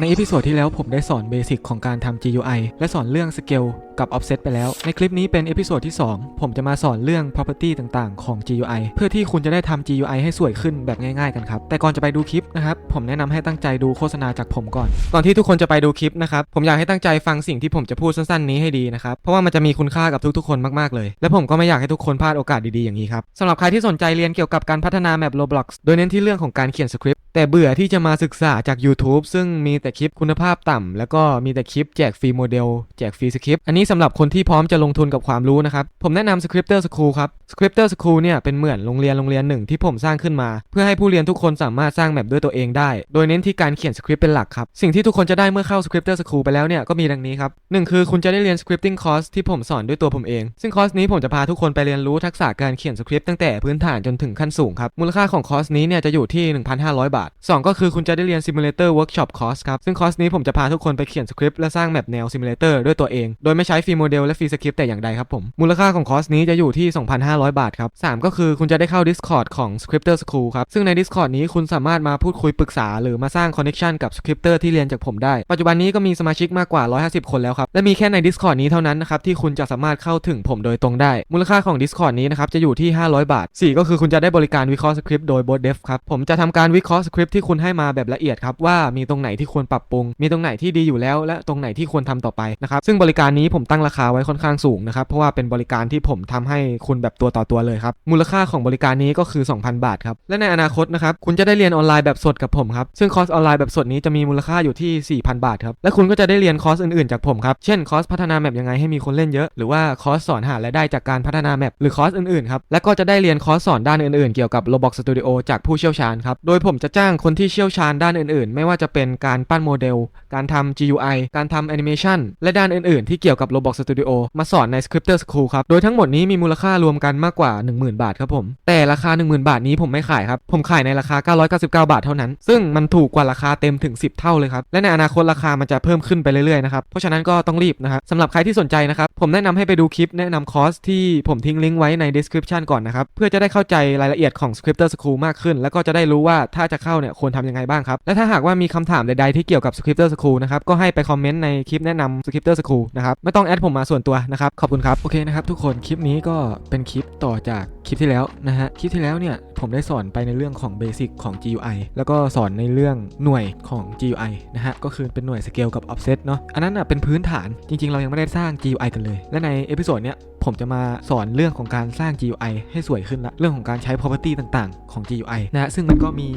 ในเอพิโซดที่แล้วผมได้สอนเบสิกของการทำ GUI และสอนเรื่อง Scale กับ Offset ไปแล้ว ในคลิปนี้เป็นเอพิโซดที่ 2 ผมจะมาสอนเรื่อง property ต่างๆ ของ GUI เพื่อที่คุณจะได้ทำ GUI ให้สวยขึ้นแบบง่ายๆกันครับ แต่ก่อนจะไปดูคลิปนะครับ ผมแนะนำให้ตั้งใจดูโฆษณาจากผมก่อน ก่อนที่ทุกคนจะไปดูคลิปนะครับ ผมอยากให้ตั้งใจฟังสิ่งที่ผมจะพูดสั้นๆ นี้ให้ดีนะครับ เพราะว่ามันจะมีคุณค่ากับทุกๆ คนมากๆ เลย และผมก็ไม่อยากให้ทุกคนพลาดโอกาสดีๆ อย่างนี้ครับสำหรับใครที่สนใจเรียนเกี่ยวกับการพัฒนาแมป Roblox โดยเน้นที่เรื่องของการเขียนสคริป แต่เบื่อที่จะมาศึกษาจาก YouTube ซึ่งมีแต่คลิปคุณภาพต่ำ แล้วก็มีแต่คลิปแจกฟรีโมเดล แจกฟรีสคริปต์อันนี้สำหรับคนที่พร้อมจะลงทุนกับความรู้นะครับ ผมแนะนำ Scripter School ครับ Scripter School เนี่ยเป็นเหมือนโรงเรียนโรงเรียนหนึ่งที่ผมสร้างขึ้นมา เพื่อให้ผู้เรียนทุกคนสามารถสร้างแมปด้วยตัวเองได้ โดยเน้นที่การเขียนสคริปต์เป็นหลักครับ สิ่งที่ทุกคนจะได้เมื่อเข้า Scripter School ไปแล้วเนี่ยก็มีดังนี้ครับหนึ่งคือคุณจะได้เรียน scripting course ที่ผมสอนด้วยตัวผมเอง ซึ่งคอร์สนี้ผมจะพาทุกคนไปเรียนรู้ทักษะการเขียนสคริปต์ตั้งแต่พื้นฐานจนถึงขั้นสูงครับมูลค่าของคอร์สนี้เนี่ยจะอยู่ที่ 1,500 บาทาท 2 ก็คือคุณจะได้เรียน Simulator Workshop Course ครับ ซึ่งคอร์สนี้ผมจะพาทุกคนไปเขียนสคริปต์และสร้างแมปแนว Simulator ด้วยตัวเอง โดยไม่ใช้ฟรีโมเดลและฟรีสคริปต์แต่อย่างใดครับผม มูลค่าของคอร์สนี้จะอยู่ที่ 2,500 บาทครับ 3 ก็คือคุณจะได้เข้า Discord ของ Scripter School ครับ ซึ่งใน Discord นี้คุณสามารถมาพูดคุยปรึกษา หรือมาสร้างคอนเน c t ชันกับสคริปเตอร์ที่เรียนจากผมได้ ปัจจุบันนี้ก็มีสมาชิกมากกว่า 150 คนแล้วครับ และมีแค่ใน Discord นี้เท่านั้นนะครับที่คุณจะสามารถเข้าถึงผมโดยตรงได้ มูลค่าของ Discord นี้นะครับจะอยู่ที่ 500 บาท 4 ก็คือคุณจะได้บริการวิเคราะห์สคริปต์โดย Bot Dev ครับผมจะทำการวิเคราะห์สคริปต์ที่คุณให้มาแบบละเอียดครับว่ามีตรงไหนที่ควรปรับปรุง มีตรงไหนที่ดีอยู่แล้ว และตรงไหนที่ควรทำต่อไปนะครับซึ่งบริการนี้ผมตั้งราคาไว้ค่อนข้างสูงนะครับเพราะว่าเป็นบริการที่ผมทำให้คุณแบบตัวต่อตัวเลยครับมูลค่าของบริการนี้ก็คือ 2,000 บาทครับและในอนาคตนะครับคุณจะได้เรียนออนไลน์แบบสดกับผมครับซึ่งคอร์สออนไลน์แบบสดนี้จะมีมูลค่าอยู่ที่ 4,000 บาทครับและคุณก็จะได้เรียนคอร์สอื่นๆจากผมครับเช่นคอร์สพัฒนาแมปยังไงให้มีคนเล่นเยอะหรือว่าคอร์สสอนหารายได้จากการพัฒนาแมปหรือคอร์สอื่นๆครับและก็จะได้เรียนคอร์สสอนด้านอื่นๆ เกี่ยวกับ Roblox Studio จากผู้เชี่ยวชาญครับโดยผมจะจ้างคนที่เชี่ยวชาญด้านอื่นๆ ไม่ว่าจะเป็นการปั้นโมเดล การทำ GUI การทำแอนิเมชันและด้านอื่นๆ ที่เกี่ยวกับ Roblox Studio มาสอนใน Scripter School ครับ โดยทั้งหมดนี้มีมูลค่ารวมกันมากกว่า 10,000 บาทครับผม แต่ราคา 10,000 บาทนี้ผมไม่ขายครับ ผมขายในราคา 999 บาทเท่านั้น ซึ่งมันถูกกว่าราคาเต็มถึง 10 เท่าเลยครับ และในอนาคตราคามันจะเพิ่มขึ้นไปเรื่อยๆ นะครับ เพราะฉะนั้นก็ต้องรีบนะครับสำหรับใครที่สนใจนะครับ ผมแนะนำให้ไปดูคลิปแนะนำคอร์สที่ผมทิ้งลิงก์ไว้ใน description ก่อนนะครับ เพื่อจะได้เข้าใจรายละเอียดของ Scripter School มากขึ้น แล้วก็จะได้รู้ว่าถ้าจะเข้าเนี่ยควรทำยังไงบ้างครับ และถ้าหากว่ามีคำถามใดๆที่เกี่ยวกับ Scripter School นะครับ ก็ให้ไปคอมเมนต์ในคลิปแนะนำ Scripter School นะครับ ไม่ต้องแอดผมมาส่วนตัวนะครับ ขอบคุณครับ โอเคนะครับทุกคนคลิปนี้ก็เป็นคลิปต่อจากคลิปที่แล้วนะฮะ คลิปที่แล้วเนี่ยผมได้สอนไปในเรื่องของเบสิกของ GUI แล้วก็สอนในเรื่องหน่วยของ GUI นะฮะ ก็คือเป็นหน่วย Scale กับ Offset เนาะ อันนั้นอะเป็นพื้นฐาน จริง ๆ เรายังไม่ได้สร้าง GUI กันเลย และในเอพิโซดเนี้ย ผมจะมาสอนเรื่องของการสร้าง GUI ให้สวยขึ้นละเรื่องของการใช้ property ต่างๆ ของ GUI นะฮะซึ่งมันก็มี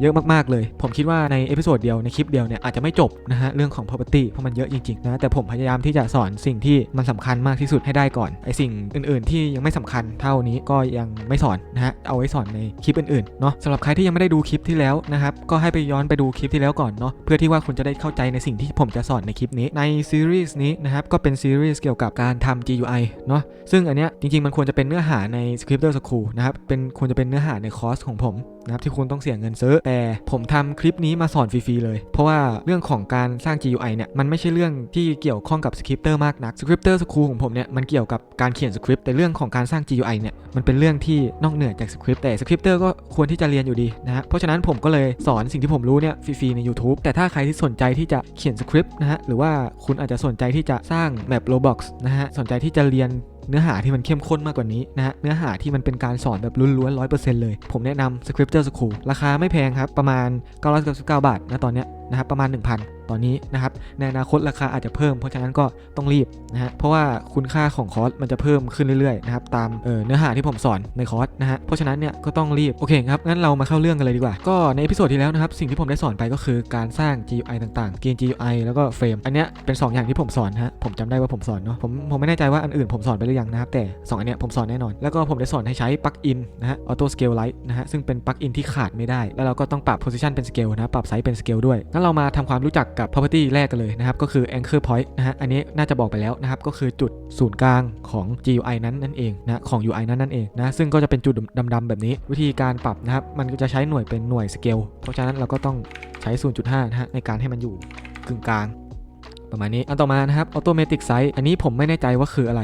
เยอะมากๆเลย ผมคิดว่าในเอพิโซดเดียวในคลิปเดียวเนี่ยอาจจะไม่จบนะฮะเรื่องของ property เพราะมันเยอะจริงๆนะแต่ผมพยายามที่จะสอนสิ่งที่มันสำคัญมากที่สุดให้ได้ก่อนไอสิ่งอื่นๆ ที่ยังไม่สำคัญเท่านี้ก็ยังไม่สอนนะฮะเอาไว้สอนในคลิปอื่นๆเนาะสำหรับใครที่ยังไม่ได้ดูคลิปที่แล้วนะครับก็ให้ไปย้อนไปดูคลิปที่แล้วก่อนเนาะเพื่อที่ว่าคุณจะได้เข้าใจในสิ่งที่ผมจะสอนในคลิปนี้ในซีรีส์นี้นะครับก็เป็นซีรีส์เกี่ยวกับการทำ GUI เนาะซึ่งอันเนี้ยจริงๆ มันควรจะเป็นเนื้อหาใน Scripter School นะครับเป็นควรจะเป็นเนื้อหาในคอร์สของผม นะครับที่คุณต้องเสียเงินซื้อ แต่ผมทำคลิปนี้มาสอนฟรีๆเลย เพราะว่าเรื่องของการสร้าง GUI เนี่ยมันไม่ใช่เรื่องที่เกี่ยวข้องกับ Scripter มากนัก Scripter School ของผมเนี่ยมันเกี่ยวกับการเขียนสคริปต์แต่เรื่องของการสร้าง GUI เนี่ยมันเป็นเรื่องที่นอกเหนือจากสคริปต์แต่ Scripter ก็ควรที่จะเรียนอยู่ดีนะฮะเพราะฉะนั้นผมก็เลยสอนสิ่งที่ผมรู้เนี่ยฟรีๆใน YouTube แต่ถ้าใครที่สนใจที่จะเขียนสคริปต์นะฮะหรือว่าคุณอาจจะสนใจที่จะสร้างแมป Roblox นะฮะสนใจที่จะเรียนเนื้อหาที่มันเข้มข้นมากกว่านี้นะฮะเนื้อหาที่มันเป็นการสอนแบบล้วนๆร้อยเปอร์เซ็นต์เลย ผมแนะนำ Scripter School ราคาไม่แพงครับ ประมาณ 999 บาทนะตอนเนี้ยนะครับประมาณ 1,000 ตอนนี้นะครับในอนาคตราคาอาจจะเพิ่มเพราะฉะนั้นก็ต้องรีบนะฮะเพราะว่าคุณค่าของคอร์สมันจะเพิ่มขึ้นเรื่อยๆนะครับตามเเนื้อหาที่ผมสอนในคอร์สนะฮะเพราะฉะนั้นเนี่ยก็ต้องรีบโอเคครับงั้นเรามาเข้าเรื่องกันเลยดีกว่า ก็ในอพิโซดที่แล้วนะครับสิ่งที่ผมได้สอนไปก็คือการสร้าง GUI ต่างๆ เกณฑ์ GUI แล้วก็เฟรมอันเนี้ยเป็น 2 อย่างที่ผมสอนฮะผมจำได้ว่าผมสอนเนาะผมผมไม่แน่ใจว่าอันอื่นผมสอนไปหรือยังนะครับแต่ 2 อันเนี้ยผมสอนแน่นอน แล้วก็ผมได้สอนให้ใช้ปลั๊กอินนะฮะ Auto Scale Light นะฮะซึ่งเป็นปลั๊กอินที่ขาดไม่ได้ แล้วเราก็ต้องปรับ position เป็น scale นะปรับไซส์เป็น scale ด้วยงั้นเรามาทำความรู้จักกับ property แรกกันเลยนะครับ ก็คือ anchor point นะฮะ อันนี้น่าจะบอกไปแล้วนะครับ ก็คือจุดศูนย์กลางของ GUI นั้นนั่นเองนะ ของ UI นั้นนั่นเองนะ ซึ่งก็จะเป็นจุดดำๆแบบนี้ วิธีการปรับนะครับ มันจะใช้หน่วยเป็นหน่วย scale เพราะฉะนั้นเราก็ต้องใช้ 0.5 นะฮะในการให้มันอยู่กึ่งกลาง ประมาณนี้ อันต่อมานะครับ automatic size อันนี้ผมไม่แน่ใจว่าคืออะไร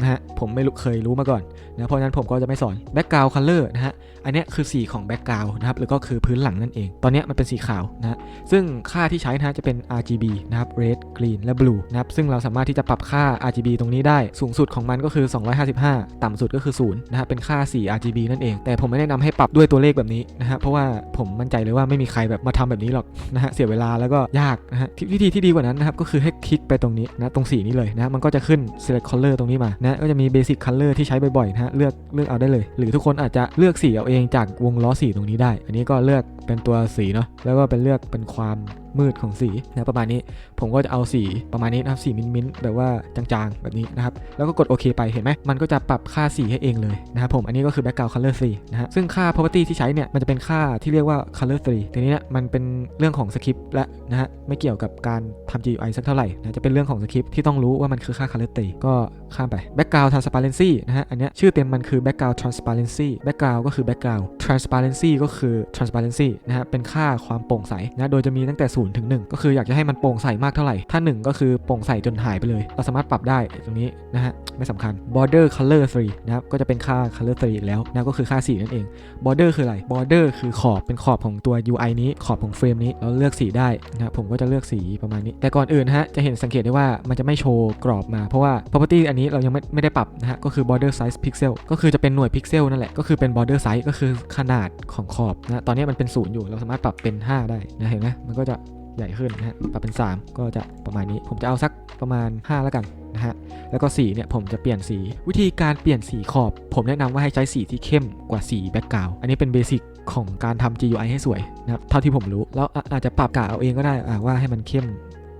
นะฮะผมไม่เคยรู้มาก่อนนะเพราะนั้นผมก็จะไม่สอน background color นะฮะอันนี้คือสีของ background นะครับหรือก็คือพื้นหลังนั่นเอง ตอนนี้มันเป็นสีขาวนะฮะซึ่งค่าที่ใช้นะฮะจะเป็น RGB นะครับ red green และ blue นะครับซึ่งเราสามารถที่จะปรับค่า RGB ตรงนี้ได้สูงสุดของมันก็คือ 255 ต่ำสุดก็คือ0นะฮะเป็นค่าสี RGB นั่นเอง แต่ผมไม่แนะนำให้ปรับด้วยตัวเลขแบบนี้นะฮะเพราะว่าผมมั่นใจเลยว่าไม่มีใครแบบมาทำแบบนี้หรอกนะฮะเสียเวลาแล้วก็ยากนะฮะที่วิธีที่ดีกว่านั้นนะครับก็คือให้คลิกไปตรงนี้นะตรงสีนี้เลยนะมันก็จะขึ้น select color ตรงนี้มานะก็จะมี basic color ที่ใช้บ่อยๆนะฮะเลือกเลือกเอาได้เลย หรือทุกคนอาจจะเลือกสีเอาเองจากวงล้อสีตรงนี้ได้ อันนี้ก็เลือกเป็นตัวสีเนาะแล้วก็เป็นเลือกเป็นความมืดของสีนะประมาณนี้ ผมก็จะเอาสีประมาณนี้นะครับสีมิ้นท์แบบว่าจางๆ แบบนี้นะครับ แล้วก็กดโอเคไปเห็นไหมมันก็จะปรับค่าสีให้เองเลยนะครับผมอันนี้ก็คือ background color สีนะฮะซึ่งค่า property ที่ใช้เนี่ยมันจะเป็นค่าที่เรียกว่า color 3ทีนี้เนี่ยมันเป็นเรื่องของสคริปต์และนะฮะไม่เกี่ยวกับการทำ GUI สักเท่าไหร่นะจะเป็นเรื่องของสคริปต์ที่ต้องรู้ว่ามันคือค่า color 3ก็ข้ามไป background transparency นะฮะอันเนี้ยชื่อเต็มมันคือ background transparency background ก็คือ background transparency ก็คือ transparency นะฮะเป็นค่าความโปร่งใสนะโดยจะมีตั้งแต่0ถึง1ก็คืออยากจะให้มันโปร่งใสมากเท่าไหร่ ถ้า 1 ก็คือโปร่งใสจนหายไปเลย เราสามารถปรับได้ตรงนี้นะฮะ ไม่สำคัญ border color 3นะครับ ก็จะเป็นค่า color 3อีกแล้วนะก็คือค่าสีนั่นเอง border คืออะไร border คือขอบ เป็นขอบของตัว UI นี้ ขอบของเฟรมนี้ เราเลือกสีได้นะครับ ผมก็จะเลือกสีประมาณนี้ แต่ก่อนอื่นนะฮะ จะเห็นสังเกตได้ว่ามันจะไม่โชว์กรอบมา เพราะว่า property อันนี้เรายังไม่ไม่ได้ปรับนะฮะ ก็คือ border size pixel ก็คือจะเป็นหน่วยพิกเซลนั่นแหละ ก็คือเป็น border size ก็คือขนาดของขอบนะ ตอนนี้มันเป็นศูนย์อยู่ เราสามารถปรับเป็น 5 ได้นะ เห็นไหมมันก็จะ ใหญ่ขึ้นนะฮะปรับเป็น 3 ก็จะประมาณนี้ ผมจะเอาสักประมาณ 5 แล้วกันนะฮะ แล้วก็สีเนี่ยผมจะเปลี่ยนสี วิธีการเปลี่ยนสีขอบ ผมแนะนำว่าให้ใช้สีที่เข้มกว่าสีแบ็กกราวอันนี้เป็นเบสิกของการทำ GUI ให้สวยนะครับ เท่าที่ผมรู้ แล้วอาจจะปรับกะเอาเองก็ได้ว่าให้มันเข้ม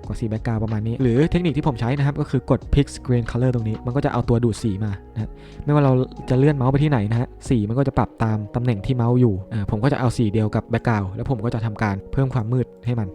กว่าสีแบ็กกราวประมาณนี้ หรือเทคนิคที่ผมใช้นะครับ ก็คือกด Pick Screen Color ตรงนี้ มันก็จะเอาตัวดูดสีมานะไม่ว่าเราจะเลื่อนเมาส์ไปที่ไหนนะฮะ สีมันก็จะปรับตามตำแหน่งที่เมาส์อยู่ ผมก็จะเอาสีเดียวกับแบ็กกราวแล้วผมก็จะทำการเพิ่มความมืดให้มัน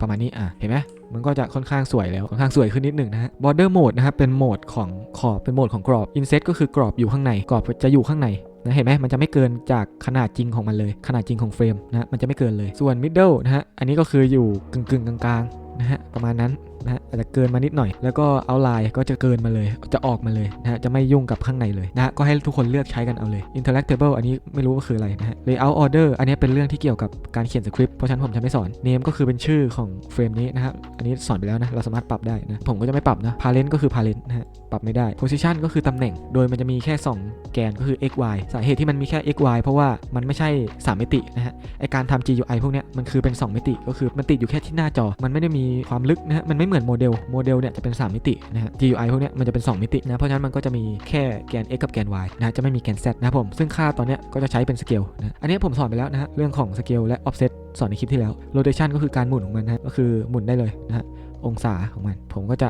ประมาณนี้อะเห็นไหมมันก็จะค่อนข้างสวยแล้วค่อนข้างสวยขึ้นนิดหนึ่งนะฮะ Border Mode นะครับเป็นโหมดของขอบเป็นโหมดของกรอบ Inset ก็คือกรอบอยู่ข้างในกรอบจะอยู่ข้างในนะเห็นไหมมันจะไม่เกินจากขนาดจริงของมันเลย ขนาดจริงของเฟรมนะฮะมันจะไม่เกินเลยส่วน Middle นะฮะอันนี้ก็คืออยู่กึ่งกลางๆนะฮะประมาณนั้น นะฮะอาจจะเกินมานิดหน่อย แล้วก็เอาลน์ก็จะเกินมาเลย จะออกมาเลยนะฮะจะไม่ยุ่งกับข้างในเลยนะฮะก็ให้ทุกคนเลือกใช้กันเอาเลย Interactable อันนี้ไม่รู้ว่าคืออะไรนะฮะ Layout Order อันนี้เป็นเรื่องที่เกี่ยวกับการเขียนสคริปต์เพราะฉะนั้นผมจะไม่สอน Name ก็คือเป็นชื่อของเฟรมนี้นะครับอันนี้สอนไปแล้วนะเราสามารถปรับได้นะผมก็จะไม่ปรับนะ Parent ก็คือ Parent นะฮะปรับไม่ได้ Position ก็คือตำแหน่ง โดยมันจะมีแค่ 2 แกนก็คือ x y สาเหตุที่มันมีแค่ x y เพราะว่ามันไม่ใช่ 3 มิตินะฮะไอการทำ GUI พวกเนี้ยมันคือเป็น 2 มิติก็คือมันติดอยู่แค่ที่หน้าจอ มันไม่ได้มีความลึกนะฮะมันไม่เหมือนโมเดล โมเดลเนี่ยจะเป็น 3 มิตินะฮะ GUI พวกเนี้ยมันจะเป็น 2 มิตินะ เพราะฉะนั้นมันก็จะมีแค่แกน x กับแกน y นะ จะไม่มีแกน z นะผม ซึ่งค่าตอนเนี้ยก็จะใช้เป็นสเกลนะ อันนี้ผมสอนไปแล้วนะฮะ เรื่องของสเกลและ offset สอนในคลิปที่แล้ว rotation ก็คือการหมุนของมันนะก็คือหมุนได้เลยนะฮะ องศาของมัน ผมก็จะ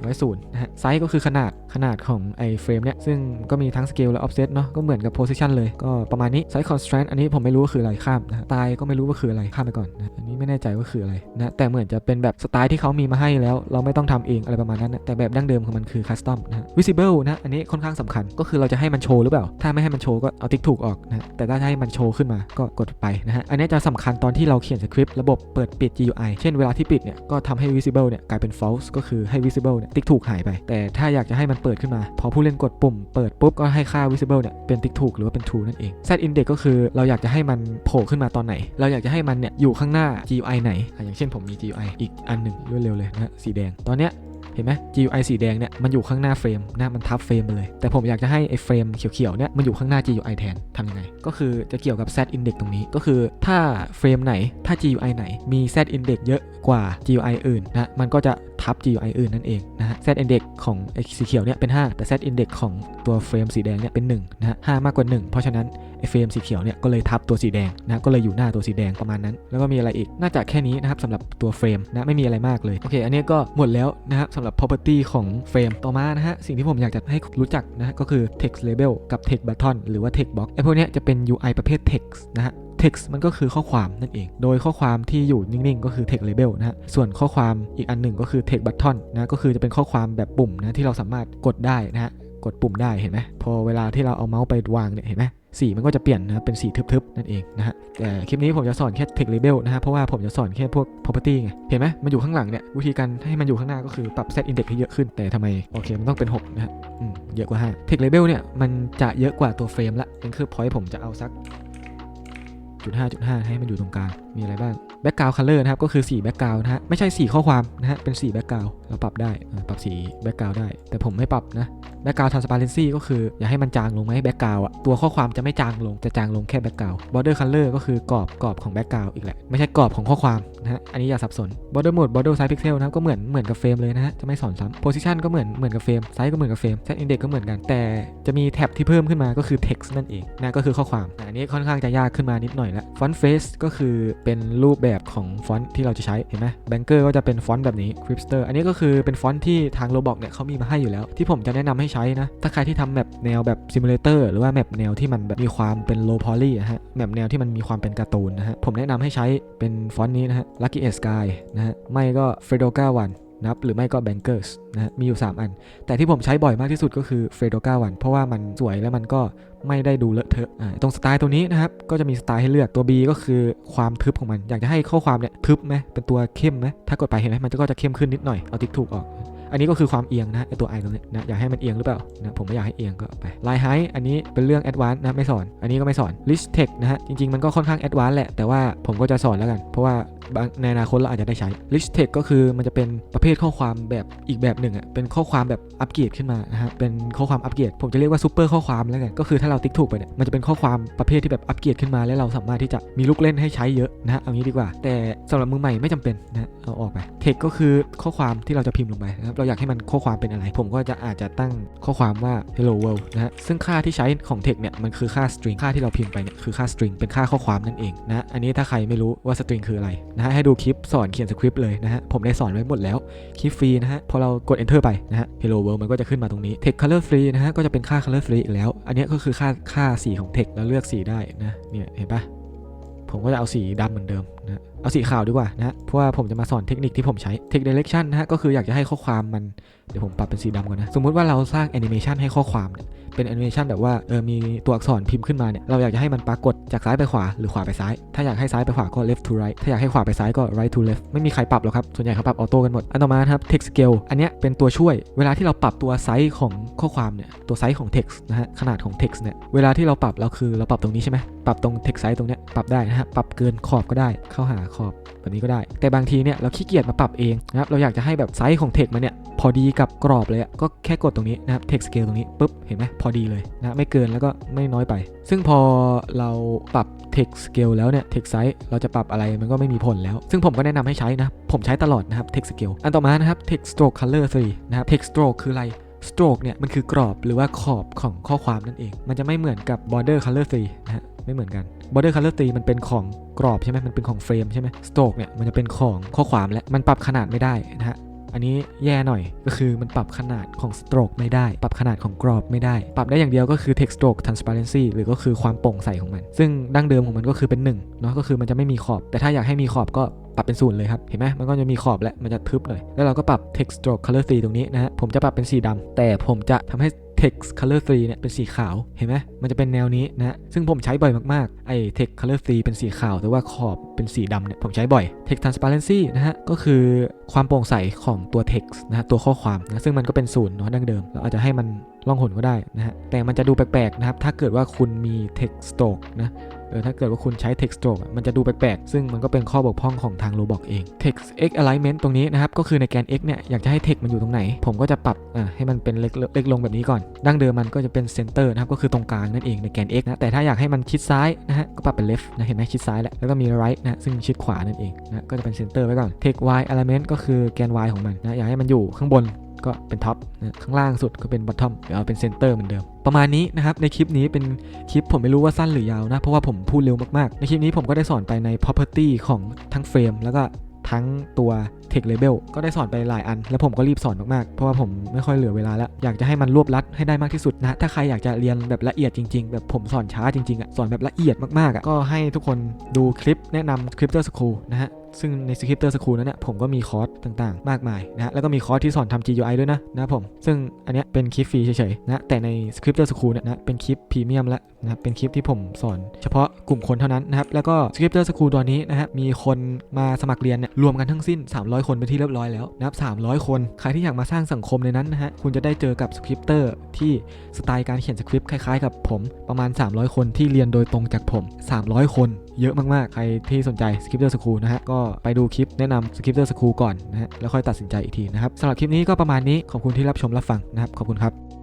ไว้ศูนย์นะฮะไซส์ก็คือขนาดขนาดของไอ้เฟรมเนี่ยซึ่งก็มีทั้งสเกลและ offset เนาะก็เหมือนกับ position เลยก็ประมาณนี้ size constraint อันนี้ผมไม่รู้ว่าคืออะไรข้ามนะฮะ style ก็ไม่รู้ว่าคืออะไรข้ามไปก่อนนะอันนี้ไม่แน่ใจว่าคืออะไรนะแต่เหมือนจะเป็นแบบสไตล์ที่เขามีมาให้แล้ว เราไม่ต้องทำเองอะไรประมาณนั้นนะแต่แบบดั้งเดิมของมันคือ custom นะฮะ visible นะอันนี้ค่อนข้างสำคัญก็คือเราจะให้มันโชว์หรือเปล่า ถ้าไม่ให้มันโชว์ก็เอาติ๊กถูกออกนะแต่ถ้าให้มันโชว์ขึ้นมาก็กดไปนะฮะอันนี้จะสำคัญตอนที่เราเขียนสคริปต์ระบบเปิดปิด GUI เช่นเวลาที่ปิดเนี่ยก็ทำให้ visible เนี่ยกลายเป็น false ก็คือให้ visible เนี่ยติ๊กถูกหายไป แต่ถ้าอยากจะให้มันเปิดขึ้นมา พอผู้เล่นกดปุ่มเปิดปุ๊บก็ให้ค่า visible เนี่ยเป็นติ๊กถูกหรือว่าเป็น true นั่นเอง set index ก็คือเราอยากจะให้มันโผล่ขึ้นมาตอนไหน เราอยากจะให้มันเนี่ยอยู่ข้างหน้า GUI ไหนออย่างเช่นผมมี GUI อีกอันหนึ่งรวดเร็วเลยนะสีแดงตอนเนี้ยเห็นไหม GUI สีแดงเนี่ยมันอยู่ข้างหน้าเฟรมหนะมันทับเฟรมไปเลย แต่ผมอยากจะให้ไอ้เฟรมเขียวๆเนี่ยมันอยู่ข้างหน้า GUI แทนทำยังไง ก็คือจะเกี่ยวกับ Z index ตรงนี้ ก็คือถ้าเฟรมไหนถ้า GUI ไหนมี Z index เยอะกว่า GUI อื่นนะมันก็จะ ทับ GUI อื่นนั่นเองนะฮะ Z index ของไอ้สีเขียวเนี่ยเป็น 5 แต่ Z index ของตัวเฟรมสีแดงเนี่ยเป็น1นะฮะ5มากกว่า 1 เพราะฉะนั้นไอ้เฟรมสีเขียวเนี่ยก็เลยทับตัวสีแดงนะก็เลยอยู่หน้าตัวสีแดงประมาณนั้น แล้วก็มีอะไรอีกน่าจะแค่นี้นะครับสำหรับตัวเฟรมนะไม่มีอะไรมากเลยโอเคอันนี้ก็หมดแล้วนะครับสำหรับ property ของเฟรมต่อมานะฮะสิ่งที่ผมอยากจะให้รู้จักนะก็คือ text label กับ text button หรือว่า text box ไอ้พวกเนี้ยจะเป็น UI ประเภท text นะฮะ text มันก็คือข้อความนั่นเอง โดยข้อความที่อยู่นิ่งๆ ก็คือ text label นะฮะ ส่วนข้อความอีกอันหนึ่งก็คือ text button นะก็คือจะเป็นข้อความแบบปุ่มนะที่เราสามารถกดได้นะฮะกดปุ่มได้เห็นไหมพอเวลาที่เราเอาเมาส์ไปวางเนี่ยเห็นไหมสีมันก็จะเปลี่ยนนะเป็นสีทึบๆ นั่นเองนะฮะแต่คลิปนี้ผมจะสอนแค่ text label นะฮะ เพราะว่าผมจะสอนแค่พวก property ไง เห็นไหมมันอยู่ข้างหลังเนี่ย วิธีการให้มันอยู่ข้างหน้าก็คือปรับ set index ให้เยอะขึ้น แต่ทำไม โอเค มันต้องเป็น 6 นะฮะเยอะกว่า 5 text label เนี่ย มันจะเยอะกว่าตัวเฟรมละนั่นคือ point ผมจะเอาสัก จุดห้าจุดห้าให้มันอยู่ตรงกลาง มีอะไรบ้าง background color นะครับ ก็คือสี background นะฮะ ไม่ใช่สีข้อความนะฮะ เป็นสี background เราปรับได้ ปรับสี background ได้ แต่ผมไม่ปรับนะ background transparency ก็คือ อย่าให้มันจางลงไหม background อะตัวข้อความจะไม่จางลง จะจางลงแค่ background border color ก็คือกรอบกรอบของ background อีกแหละ ไม่ใช่กรอบของข้อความนะฮะ อันนี้อย่าสับสน border mode border size pixel นะครับก็เหมือนเหมือนกับเฟรมเลยนะฮะ จะไม่สอนซ้ำ position ก็เหมือนเหมือนกับเฟรม size ก็เหมือนกับเฟรม set index ก็เหมือนกัน แต่จะมีแท็บที่เพิ่มขึ้นมาก็คือ text นั่นเองนะก็คือข้อความอันนี้ค่อนข้างจะยากขึ้นมานิดหน่อยละ font face ก็คือเป็นรูปแบบของฟอนต์ที่เราจะใช้เห็นไหม banker ก็จะเป็นฟอนต์แบบนี้ cripster อันนี้ก็คือเป็นฟอนต์ที่ทาง Roblox เนี่ยเขามีมาให้อยู่แล้ว ที่ผมจะแนะนำให้ใช้นะ ถ้าใครที่ทำแมปแนวแบบ simulator หรือว่าแมปแนวที่มันแบบมีความเป็น low poly อะฮะแมปแนวที่มันมีความเป็นการ์ตูนนะฮะผมแนะนำให้ใช้เป็นฟอนต์นี้นะฮะ lucky Sky นะฮะไม่ก็ fredoga one นะครับหรือไม่ก็ bankers นะฮะมีอยู่ 3 อัน แต่ที่ผมใช้บ่อยมากที่สุดก็คือ fredoga วันเพราะว่ามันสวยและมันก็ไม่ได้ดูเลอะเทอะตรงสไตล์ตัวนี้นะครับ ก็จะมีสไตล์ให้เลือกตัว B ก็คือความทึบของมัน อยากจะให้ข้อความเนี่ยทึบไหมเป็นตัวเข้มไหมถ้ากดไปเห็นไหมมันก็จะเข้มขึ้นนิดหน่อยเอาติ๊กถูกออก อันนี้ก็คือความเอียงนะฮะไอตัว i ตรงนี้นะอยากให้มันเอียงหรือเปล่านะผมไม่อยากให้เอียงก็ไป line height อันนี้เป็นเรื่อง advanced นะไม่สอน อันนี้ก็ไม่สอน list text นะฮะจริงๆมันก็ค่อนข้าง advanced แหละแต่ว่าผมก็จะสอนแล้วกัน เพราะว่าในอนาคตเราอาจจะได้ใช้ list text ก็คือมันจะเป็นประเภทข้อความแบบอีกแบบหนึ่งอะ เป็นข้อความแบบอัปเกรดขึ้นมานะฮะ เป็นข้อความอัปเกรด ผมจะเรียกว่า super ข้อความแล้วกัน ก็คือถ้าเราติ๊กถูกไปเนี่ย มันจะเป็นข้อความประเภทที่แบบอัปเกรดขึ้นมา แล้วเราสามารถที่จะมีลูกเล่นให้ใช้เยอะนะฮะ เอางี้ดีกว่า แต่สำหรับมือใหม่ไม่จำเป็นนะฮะเอาออกไป text ก็คือข้อความที่เราจะพิมพ์ลงไปนะครับเราอยากให้มันข้อความเป็นอะไร ผมก็จะอาจจะตั้งข้อความว่า hello world นะฮะซึ่งค่าที่ใช้ของ text เนี่ยมันคือค่า string ค่าที่เราพิมพ์ไปเนี่ยคือค่า string เป็นค่าข้อความนั่นเองนะอันนี้ถ้าใครไม่รู้ว่า string คืออะไรนะฮะให้ดูคลิปสอนเขียนสคริปต์เลยนะฮะผมได้สอนไว้หมดแล้วคลิปฟรีนะฮะพอเรากด enter ไปนะฮะ hello world มันก็จะขึ้นมาตรงนี้ text color free นะฮะก็จะเป็นค่า color free อีกแล้ว อันนี้ก็คือค่าค่าสีของ text แล้วเลือกสีได้นะเนี่ยเห็นปะผมก็จะเอาสีดำเหมือนเดิมนะเอาสีขาวดีกว่านะเพราะว่าผมจะมาสอนเทคนิคที่ผมใช้ text direction นะฮะก็คืออยากจะให้ข้อความมันเดี๋ยวผมปรับเป็นสีดำก่อนนะ สมมุติว่าเราสร้างแอนิเมชันให้ข้อความเนี่ยเป็นแอนิเมชันแบบว่าเออมีตัวอักษรพิมพ์ขึ้นมาเนี่ยเราอยากจะให้มันปรากฏจากซ้ายไปขวาหรือขวาไปซ้าย ถ้าอยากให้ซ้ายไปขวาก็ left to right ถ้าอยากให้ขวาไปซ้ายก็ right to left ไม่มีใครปรับหรอกครับ ส่วนใหญ่เขาปรับออโต้กันหมด อันต่อมาครับ text scale อันเนี้ยเป็นตัวช่วย เวลาที่เราปรับตัวไซส์ของข้อความเนี่ยตัวไซส์ของ text นะฮะขนาดของ text เนี่ยเวลาที่เราปรับเราคือเราปรับตรงนี้ใช่ไหมปรับตรง text size ตรงเนี้ยปรับได้นะฮะปรับเกินขอบก็ได้เข้าหาขอบแบบนี้ก็ได้ แต่บางทีเนี่ยเราขี้เกียจมาปรับเองนะครับเราอยากจะให้แบบไซส์ของ text มันเนี่ยพอดีกับกรอบเลยก็แค่กดตรงนี้นะครับ text scale ตรงนี้ปุ๊บเห็นไหมพอดีเลยนะไม่เกินแล้วก็ไม่น้อยไป ซึ่งพอเราปรับ text scale แล้วเนี่ย text size เราจะปรับอะไรมันก็ไม่มีผลแล้ว ซึ่งผมก็แนะนำให้ใช้นะผมใช้ตลอดนะครับ text scale อันต่อมานะครับ text stroke color 3นะครับ text stroke คืออะไร stroke เนี่ยมันคือกรอบหรือว่าขอบของข้อความนั่นเอง มันจะไม่เหมือนกับ border color 3นะฮะ ไม่เหมือนกัน border color 3มันเป็นของกรอบใช่ไหมมันเป็นของเฟรมใช่ไหม stroke เนี่ยมันจะเป็นของข้อความและมันปรับขนาดไม่ได้นะฮะอันนี้แย่หน่อยก็คือมันปรับขนาดของ stroke ไม่ได้ ปรับขนาดของกรอบไม่ได้ ปรับได้อย่างเดียวก็คือ text stroke transparency หรือก็คือความโปร่งใสของมัน ซึ่งดั้งเดิมของมันก็คือเป็น1เนาะก็คือมันจะไม่มีขอบ แต่ถ้าอยากให้มีขอบก็ปรับเป็นศูนย์เลยครับ เห็นไหมมันก็จะมีขอบและมันจะทึบหน่อย แล้วเราก็ปรับ text stroke color 3ตรงนี้นะฮะผมจะปรับเป็นสีดำแต่ผมจะทำให้ text color 3เนี่ยเป็นสีขาวเห็นไหมมันจะเป็นแนวนี้นะซึ่งผมใช้บ่อยมากๆไอ้ text color 3เป็นสีขาว แต่ว่าขอบเป็นสีดำเนี่ยผมใช้บ่อย text transparency นะฮะก็คือความโปร่งใสของตัว text นะฮะตัวข้อความนะซึ่งมันก็เป็นศูนย์เนาะดั้งเดิมเราอาจจะให้มัน ล่องหนก็ได้นะฮะ แต่มันจะดูแปลกๆนะครับ ถ้าเกิดว่าคุณมี text stroke นะเออถ้าเกิดว่าคุณใช้ text stroke มันจะดูแปลกๆ ซึ่งมันก็เป็นข้อบกพร่องของทาง Roblox เอง text x alignment ตรงนี้นะครับ ก็คือในแกน x เนี่ย อยากจะให้ text มันอยู่ตรงไหน ผมก็จะปรับอ่าให้มันเป็นเล็กเล็กลงแบบนี้ก่อน ดั้งเดิมมันก็จะเป็น center นะครับ ก็คือตรงกลางนั่นเองในแกน x นะ แต่ถ้าอยากให้มันชิดซ้ายนะฮะ ก็ปรับเป็น left นะ เห็นไหมชิดซ้ายแล้ว แล้วก็มี right นะ ซึ่งชิดขวานั่นเองนะ ก็จะเป็น center ไว้ก่อน text y alignment ก็คือแกน y ของมันนะ อยากให้มันอยู่ข้างบน ก็เป็นท็อปข้างล่างสุดก็เป็นบอททอมเดี๋ยวเอาเป็นเซนเตอร์เหมือนเดิม ประมาณนี้นะครับ ในคลิปนี้เป็นคลิปผมไม่รู้ว่าสั้นหรือยาวนะ เพราะว่าผมพูดเร็วมากๆ ในคลิปนี้ผมก็ได้สอนไปใน property ของทั้งเฟรมแล้วก็ทั้งตัว text label ก็ได้สอนไปหลายอัน แล้วผมก็รีบสอนมากๆ เพราะว่าผมไม่ค่อยเหลือเวลาแล้ว อยากจะให้มันรวบรัดให้ได้มากที่สุดนะ ถ้าใครอยากจะเรียนแบบละเอียดจริงๆ แบบผมสอนช้าจริงๆอะสอนแบบละเอียดมากๆอะก็ให้ทุกคนดูคลิปแนะนำ Crypto School นะฮะ ซึ่งใน Scripter School นั้นเนี่ยผมก็มีคอร์สต่างๆ มากมายนะฮะแล้วก็มีคอร์สที่สอนทำ GUI ด้วยนะนะผม ซึ่งอันเนี้ยเป็นคลิปฟรีเฉยๆนะแต่ใน Scripter School เนี่ยนะเป็นคลิปพรีเมียมละนะเป็นคลิปที่ผมสอนเฉพาะกลุ่มคนเท่านั้นนะครับแล้วก็ Scripter School ตอนนี้นะฮะมีคนมาสมัครเรียนเนี่ยรวมกันทั้งสิ้น 300 คนเป็นที่เรียบร้อยแล้วนะครับ300 คนใครที่อยากมาสร้างสังคมในนั้นนะฮะคุณจะได้เจอกับสคริปเตอร์ที่สไตล์การเขียนสคริปต์คล้ายๆ กับผมประมาณ 300 คนที่เรียนโดยตรงจากผม 300 คน เยอะมากๆ ใครที่สนใจ Scripter School นะฮะ ก็ไปดูคลิปแนะนำ Scripter School ก่อนนะฮะ แล้วค่อยตัดสินใจอีกทีนะครับสำหรับคลิปนี้ก็ประมาณนี้ ขอบคุณที่รับชมรับฟังนะครับ ขอบคุณครับ